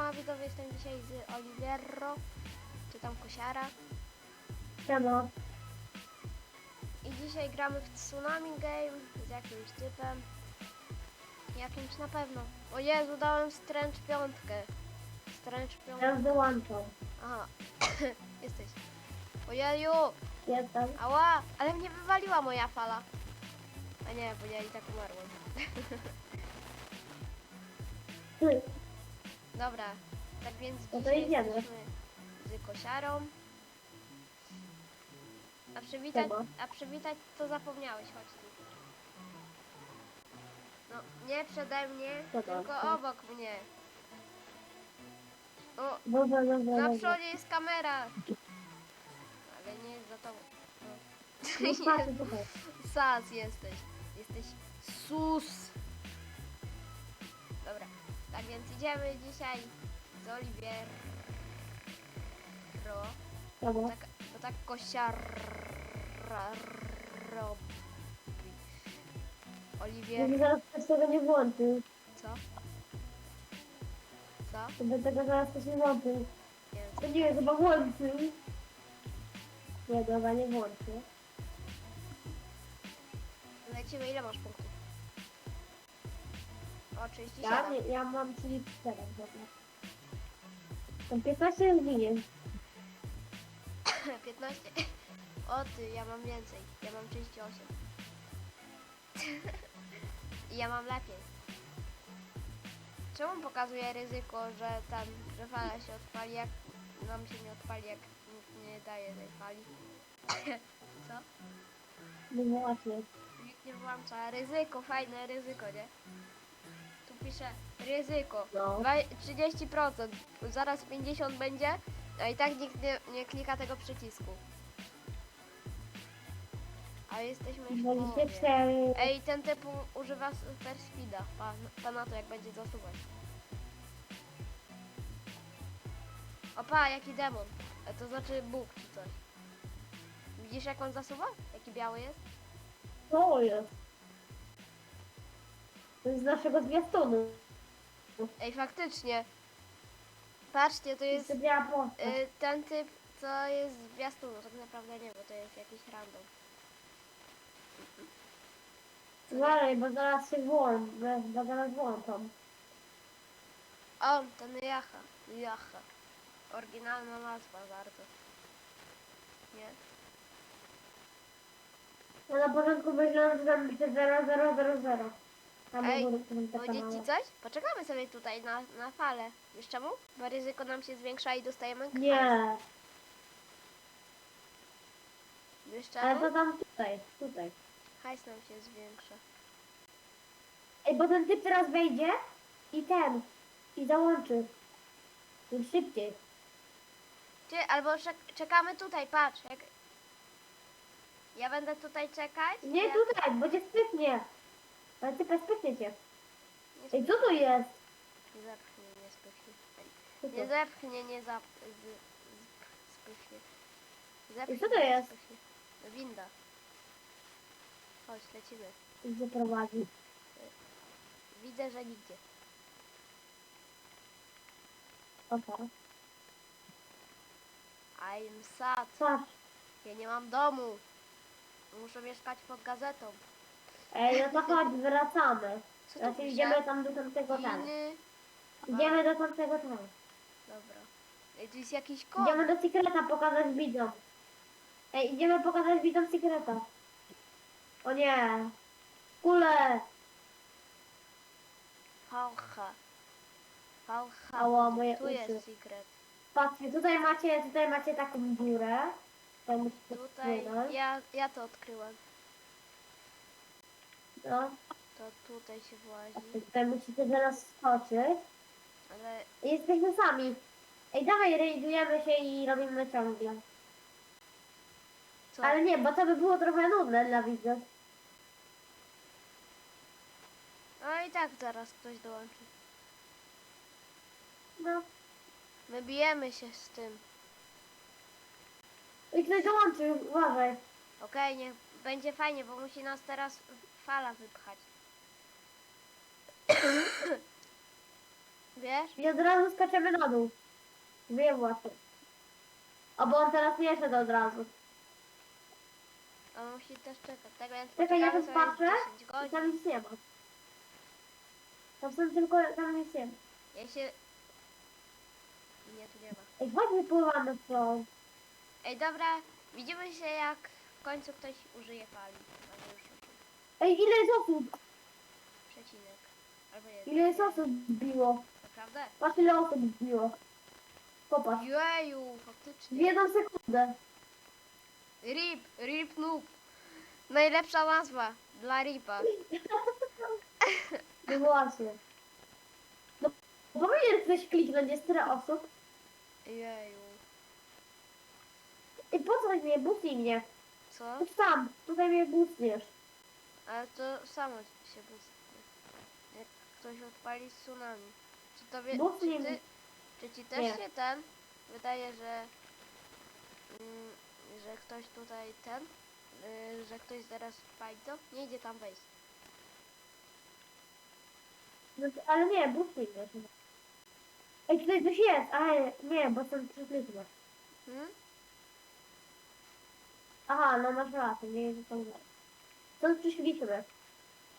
widzowie, jestem dzisiaj z Oliviero, czy tam Kosiara. Siema. I dzisiaj gramy w Tsunami Game z jakimś typem. Jakimś na pewno. O Jezu, dałem Strange piątkę. Strange piątkę. Ja wyłączam. Aha, jesteś. Ojeju, Jestem. ała, ale mnie wywaliła moja fala. A nie, bo ja i tak umarłem. Dobra, tak więc No to dzisiaj idziemy. jesteśmy z kosiarą. A przywitać, a przywitać to zapomniałeś, chodź tu. No, nie przede mnie, Dobra. tylko obok mnie. O, Dobra, dobra, na dobra. przodzie jest kamera. Ale nie jest za tobą. No No. tutaj. Sas jesteś. Jesteś sus. Idziemy dzisiaj z. Dobra. Tak, bo tak kosiar robi. Oliwier, Żeby zaraz ktoś tego nie włączył. co? Co? Żeby tego zaraz ktoś nie włączył. Nie wiem, nie, chyba włączył. Nie, dobra, nie włączył. Lecimy, ile masz punktów? O, Ja, 37. nie, ja mam 34, dobra. Tam 15 jest winien. 15. O ty, ja mam więcej. Ja mam 38. I ja mam lepiej. Czemu pokazuje ryzyko, że tam, że fala się odpali, jak nam się nie odpali, jak nikt nie daje tej fali? Co? No właśnie. Nikt nie włącza. Ryzyko, fajne ryzyko, nie? Pisze ryzyko. No. Dwa- 30%. Zaraz 50 będzie, a i tak nikt nie, nie klika tego przycisku. A jesteśmy już w połowie. 24. Ej, ten typ u- używa super speeda. Pa, pa na to, jak będzie zasuwać. Opa, jaki demon. E, To znaczy Bóg czy coś. Widzisz jak on zasuwa? Jaki biały jest? Co jest? To jest z naszego zwiastunu. Ej, faktycznie. Patrzcie, to jest postać. y, ten typ, co jest z zwiastunu. Tak naprawdę nie, bo to jest jakiś random. Uważaj, bo zaraz się włączą, bo zaraz włączą. O, ten Jacha. Jacha. Oryginalna nazwa bardzo. Nie? Ja na początku myślałam, że tam pisze 0000. Tam Ej, Powiedzieć ci coś? Poczekamy sobie tutaj na, na falę. Wiesz czemu? Bo ryzyko nam się zwiększa i dostajemy hajs. Nie, Wiesz ale czemu? to tam tutaj, tutaj. Hajs nam się zwiększa. Ej, bo ten typ teraz wejdzie i ten, i załączy. Tym szybciej. Ty, albo czek- czekamy tutaj, patrz. Jak... Ja będę tutaj czekać. Nie tutaj, bo cię spytnie. Ale typa spytnie cię. Ej, co to jest? nie zepchnie, nie spychnie. Co to? Nie zepchnie, nie zap... Z... Z... Spychnie. Zepchnie, co to nie jest? spychnie. Winda. Chodź, lecimy. Zaprowadzi. Widzę, że nigdzie. Opa. I'm sad. Patrz. Ja nie mam domu. Muszę mieszkać pod gazetą. Ej, no to chodź, wracamy. Co tu Znaczy pisze? idziemy tam do tamtego tam. Idziemy do tamtego tam. Dobra. Ej, tu jest jakiś kod. Idziemy do sekreta pokazać widzom. Ej, idziemy pokazać widzom sekreta. O nie. Kule. Fałcha. Fałcha. Ała, moje tu uszy. jest secret. Patrzcie, tutaj macie, tutaj macie taką dziurę. Tutaj musicie Tutaj ja, ja to odkryłem. No. To tutaj się włazi. Tutaj musicie teraz skoczyć. Ale I jesteśmy sami. Ej, dawaj, rejdujemy się i robimy ciągle. co? Ale nie, bo to by było trochę nudne dla widzów. No i tak zaraz ktoś dołączy. No. My bijemy się z tym. I ktoś dołączył, uważaj. Okej, niech będzie fajnie, bo musi nas teraz fala wypchać. Wiesz? I od razu skaczemy na dół. Wiem właśnie. A bo on teraz nie szedł od razu. On musi też czekać. Tak więc Czekaj, ja poczekamy sobie patrzę 10 i godzin. tam nic nie ma. Tam są tylko, tam nic nie ma. Ja się... Nie, tu nie ma. Ej, chodź wypływamy stąd. Ej, dobra, widzimy się jak w końcu ktoś użyje fali. Chyba, że już użył. Ej, ile jest osób? Przecinek. Albo jest. Ile jest osób zbiło? Naprawdę? Patrz ile osób zbiło. Popatrz. Jeju, W faktycznie. jedną sekundę. RIP, RIP noob. Najlepsza nazwa dla RIPa. No właśnie. No, powinien ktoś kliknąć, jest tyle osób. Jeju. I po co mnie bucnij mnie? Co? Chodź tam, tutaj mnie bucniesz. Ale to samo się bustnie. Jak ktoś odpali tsunami. Czy to wie, Bucnij czy, ty, czy ci też Nie. się ten wydaje, że mm, że ktoś tutaj ten, y, że ktoś zaraz odpali to? Nie idzie tam wejść. No, ale nie, bucnij mnie. Ej, tutaj coś jest, ale nie, bo są trzy liczby. Hmm? Aha, no masz rację, nie jest to Stąd przyszliśmy.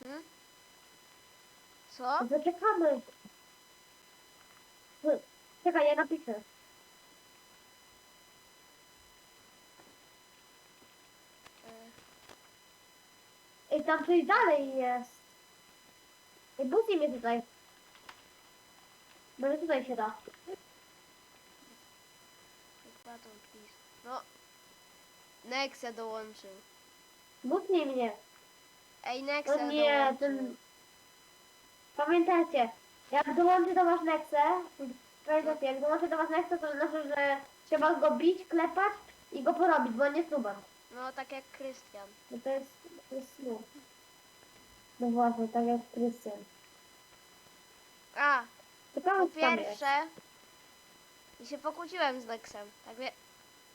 Hmm? Co? Zaczekamy. Wy- Czekaj, ja napiszę. Ej, tam coś dalej jest. Ej, bucnij mnie tutaj. Może tutaj się da. No. Nexe dołączył. Bucnij mnie. Ej, Nexe No nie, dołączył. ten... Pamiętajcie, jak dołączy do was Nexe, pamiętajcie, jak dołączy do was Nexe, to znaczy, że trzeba go bić, klepać i go porobić, bo on jest. No tak jak Krystian. No to jest, to jest snów. No właśnie, tak jak Krystian. A, Ciekawe, po co tam jest. pierwsze... I się pokłóciłem z Nexem. Tak wie...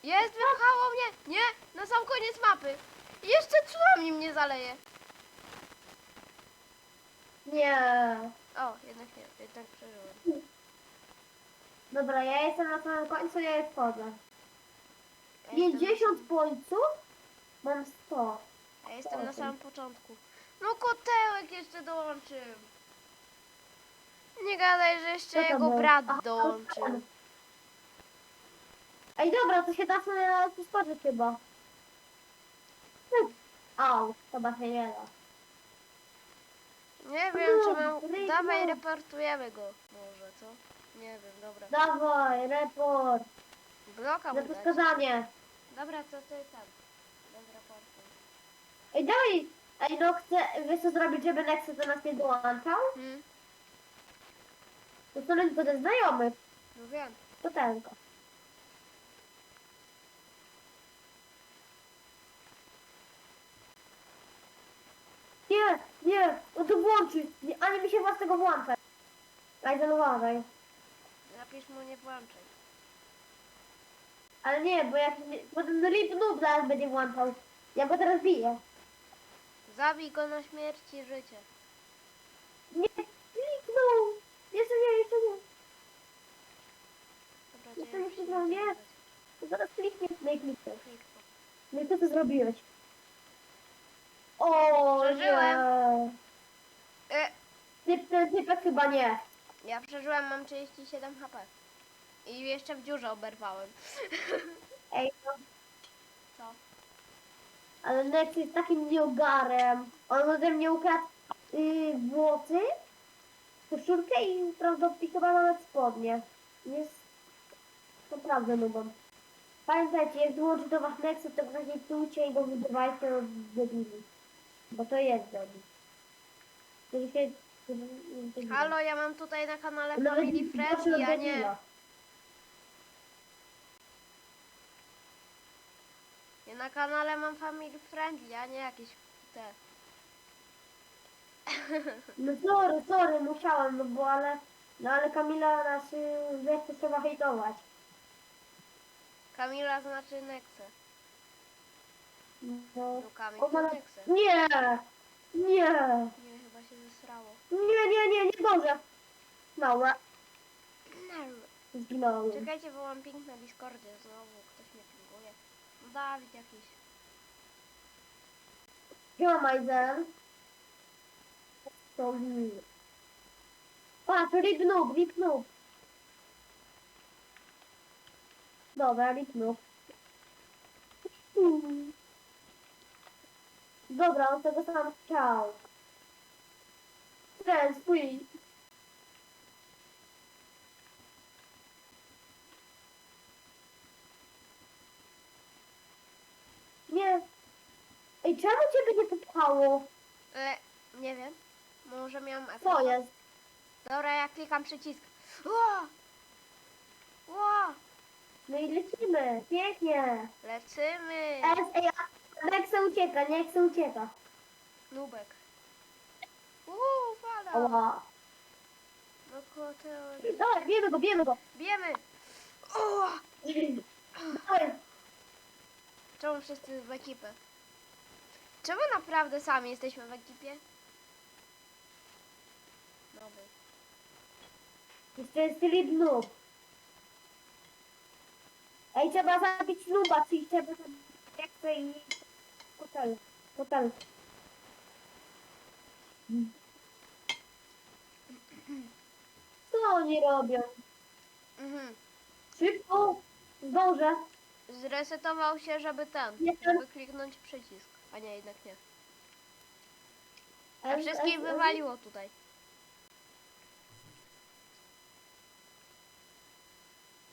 Jest, wypchało mnie! Nie! Na sam koniec mapy! I jeszcze tsunami mnie zaleje. Nie. O, jednak nie, jednak przeżyłem. Dobra, ja jestem na samym końcu, ja je wchodzę. Ja jestem, 50 pońców? Mam 100. ja jestem na samym początku. No kotełek jeszcze dołączył. Nie gadaj, że jeszcze to jego było? brat Aha, dołączył. Ej, dobra, to się da sobie na spożyć chyba. Hmm. Au, chyba się nie da. Nie wiem, czy mam... Dawaj, reportujemy go. Może, co? Nie wiem, dobra. Dawaj, report. Bloka mu to dać. skazanie. Dobra, to ty tam. Bez raportu. Ej, dawaj. Ej, no chcę, wiesz co zrobić, żeby Nexus do nas nie dołączał? Hmm? To co tylko ze znajomych. No wiem. To tylko. Nie, nie, on to włączy. Nie, ani mi się was tego włącza. Ajzen, uważaj. Napisz mu nie włączaj. Ale nie, bo jak nie, bo ten Rip Noob zaraz będzie włączał. Ja go teraz biję. Zabij go na śmierć i życie. Nie, kliknął. Jeszcze nie, jeszcze nie. Dobra, Jeszcze to już kliknął, nie? zaraz kliknie, no i kliknę. No i co ty zrobiłeś? O, nie. Przeżyłem. Ten typek chyba nie. ja przeżyłem, mam 37 HP. I jeszcze w dziurze oberwałem. Ej, no, Co? ale Nex jest takim nieogarem. On ode mnie ukradł yy, włosy, koszulkę i prawdopodobnie chyba nawet spodnie. Jest naprawdę nubą. Pamiętajcie, jak dołączy do was Nexus, to go nie plujcie i go wydawajcie od debili. Bo to jest debil. To się... Halo, ja mam tutaj na kanale Family od a nie... Ja na kanale mam Family Friendly, a nie jakieś te... No sorry, sorry, musiałem, no bo ale... No ale Kamila nas y, co trzeba hejtować. Kamila znaczy Nexe. No, No Kamil to. Nie! Nie! Nie, zesrało. Nie, nie, nie, nie zdążę. Dobra. Zginąłem. Czekajcie, bo mam ping na Discordzie znowu. Ktoś mnie pinguje. No Dawid jakiś. Gdzie mam Aizen? To mi. Patrz, rip noob, rip noob. Dobra, rip noob. Dobra, on tego sam chciał. Stres, pójdź. Nie. Ej, czemu ciebie nie popchało? E, nie wiem. Może miałam efekt. Co jest? Dobra, ja klikam przycisk. Ło! Ło! No i lecimy. Pięknie. Lecymy! Es, ej, a Nexe ucieka, Nexe ucieka. Nubek. Uuu, pada! Ała. No kote... Dawaj, bijemy go, bijemy go. Bijemy! Dawaj. Czemu wszyscy w ekipę? Czemu naprawdę sami jesteśmy w ekipie? Nowy. Jeszcze jest tryb noob. Ej, trzeba zabić nuba, czyli trzeba zabić Nexe i hotel. Hotel. Co oni robią? Mhm. Szybko. Zdążę. Zresetował się, żeby ten, Jestem. żeby kliknąć przycisk. A nie, jednak nie. A wszystkich wywaliło tutaj.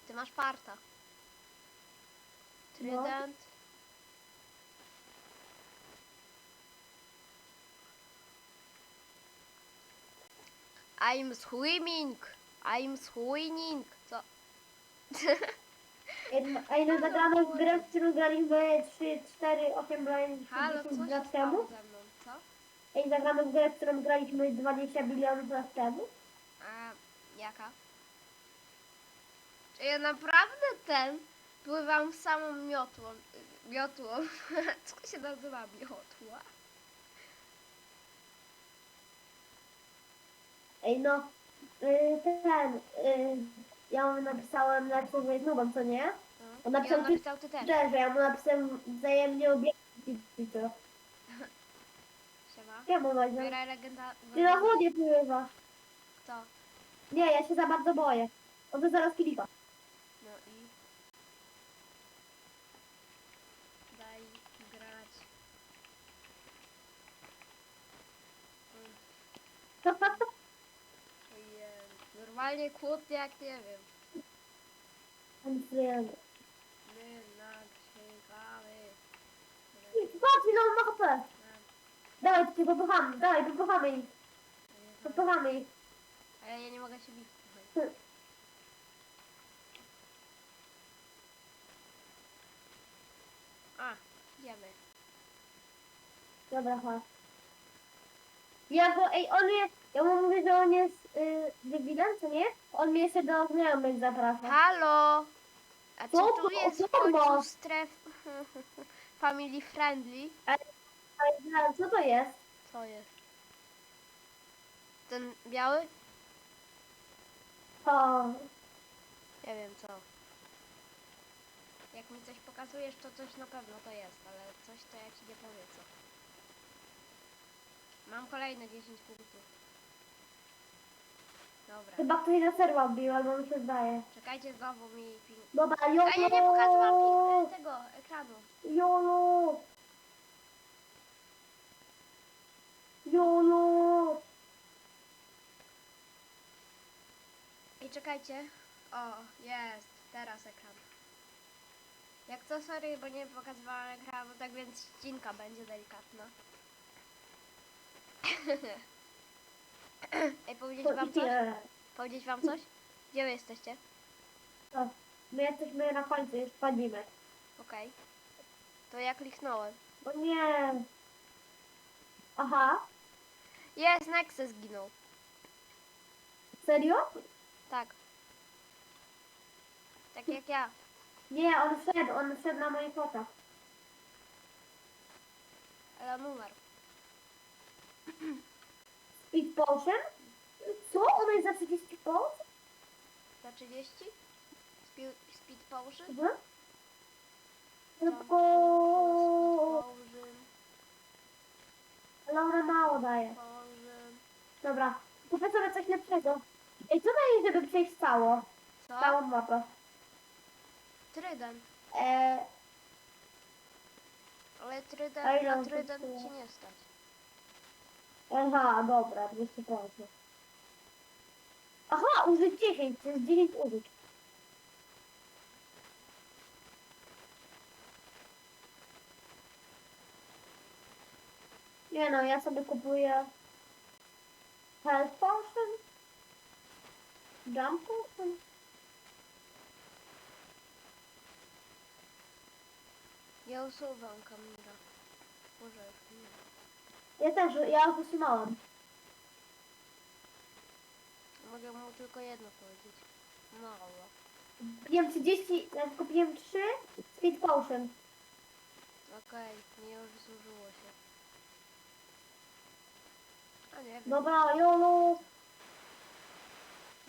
Ty masz parta. No. Trident. I'm swimming. I'm swimming. Co? Ej, no zagramy w grę, w którą graliśmy 3, 4, 8 lat, Halo, co 10 się lat stało temu. ze mną? Co? Ej, zagramy w grę, w którą graliśmy 20 milionów lat temu. A jaka? Czy ja naprawdę ten pływam samą miotłą. y, Miotłą. Co się nazywa miotła? Ej, no, y, ten, y, ja mu napisałem, napisał, że jest nubem, co nie? No. On I napisał on ty- napisał ty też. Szczerze, ja mu napisałem wzajemnie obiekty i to. Siema. Ja mu właśnie. Zbieraj legenda... Ty na wodzie pływasz. Kto? Nie, ja się za bardzo boję. On to zaraz klipa. No i... Daj grać. Normalnie kłótnie jak nie wiem. Jest- My nagrywamy. Patrz, ile on ma HP. Dawaj, ty popychamy, dawaj, popychamy ich, popychamy ich. Ale ja nie mogę się bić. A, idziemy. Dobra, chodź. Ja go, ej, on jest, ja mu mówię, że on jest y, debilem, co nie? On mnie jeszcze do znajomych zaprasza. Halo! A czy to tu jest w końcu stref family friendly? Ale zaraz, co to jest? Co jest? Ten biały? O, Nie wiem co. Jak mi coś pokazujesz, to coś na pewno to jest, ale coś to ja ci nie powiem co. Mam kolejne 10 punktów. Dobra. chyba ktoś na serwa wbił, albo mi się zdaje. Czekajcie znowu mi ping. Dobra, jolo! A ja nie pokazywałam ping e, tego ekranu. Jolo! Jolo! I czekajcie. O, jest. Teraz ekran. Jak to, sorry, bo nie pokazywałam ekranu, tak więc ścinka będzie delikatna. Ej, powiedzieć wam coś? Powiedzieć wam coś? Gdzie wy jesteście? To, My jesteśmy na końcu, już wchodzimy. Okej. To ja kliknąłem. O nie! Aha, Jest, Nexus zginął. serio? Tak. Tak jak ja. Nie, on wszedł, on wszedł na moich oczach. Ale on umarł. Speed Potion? Co? On jest za 30 potion? Za 30? Spi- speed potion? Mhm. Tylko... Speed Ale ona mało daje. Dobra, kupię sobie coś lepszego. Ej, co daje, żeby przejść cało? Co? Całą mapę. Eee, Ale A ile na on trident kosztuje? ci nie stać. Aha, dobra, 200%. Aha, użyć 10, to jest 10 użyć. Nie no, ja sobie kupuję Health Potion, Jump Potion. Ja usuwam Kamila. Może już nie. Ja też, ja już usunąłem. Mogę mu tylko jedno powiedzieć. Mało. Kupiłem 30, ja kupiłem 3 Speed Potion. Okej, nie już zużyło się. A nie wiem. Dobra, YOLO,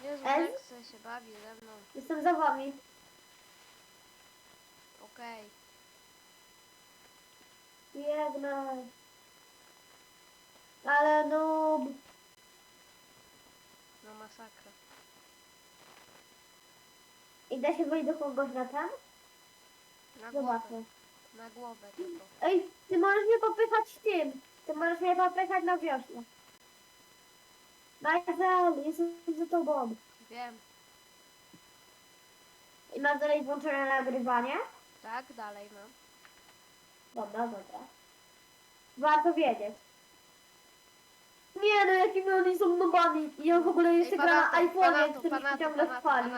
Jezu, El? się bawi ze mną. jestem za wami. Okej. Biegnę. Ale no... No masakra. Idę się wejść do kogoś na ten? Na głowę. Zobaczę. Na głowę tylko. Ej, ty możesz mnie popychać tym. Ty możesz mnie popychać na wiośle. Majzel, jestem za tobą. Wiem. I masz dalej włączone nagrywanie? Tak, dalej mam. Dobra, dobra. Warto wiedzieć. Nie no, jakimi oni są nubami. I on w ogóle jeszcze Ej, gra na iPhone'ie, który się ciągle chwali.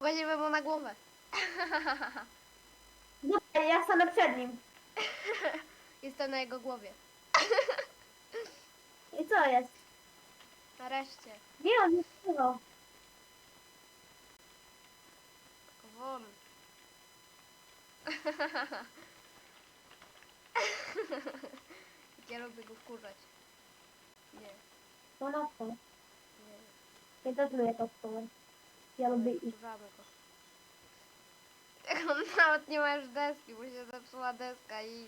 Weźmiemy mu na głowę. Dobra, ja stanę przed nim. Jestem na jego głowie. I co jest? Nareszcie. Nie, on nie wpływał. Won. Ja lubię go wkurzać. Nie, To na co? nie. Ja też lubię to wpływać. Ja lubię go. Jak on nawet nie ma już deski, bo się zepsuła deska i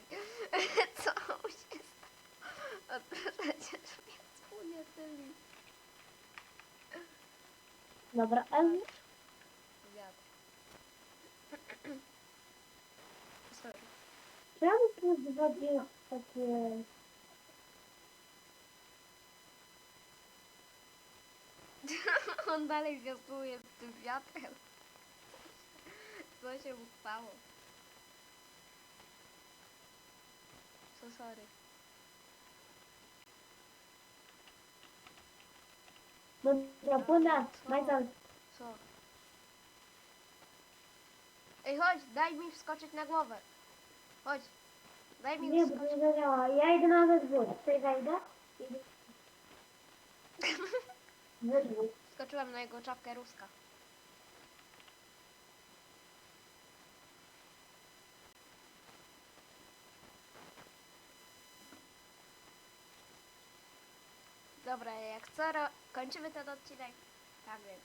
co mu się stało? A przecież mnie wspólnie tymi. Dobra, Emi. Wiatr. Sorry. Czemu tu dwa takie... On dalej wiosłuje z tym wiatrem. Co się mu stało? So sorry. Dobra, płynę. Majzel. Co? Ej, chodź, daj mi wskoczyć na głowę. Chodź. Daj mi Nie, bo wskoczyć. nie zadziała. Ja idę na wydwór. Ty wejdę? Idę. Wydwór. Skoczyłem na jego czapkę ruska. Dobra, jak co, ro- kończymy ten odcinek. Tak więc,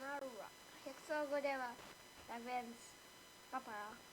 no jak co go nie ma. Tak więc, pa pa.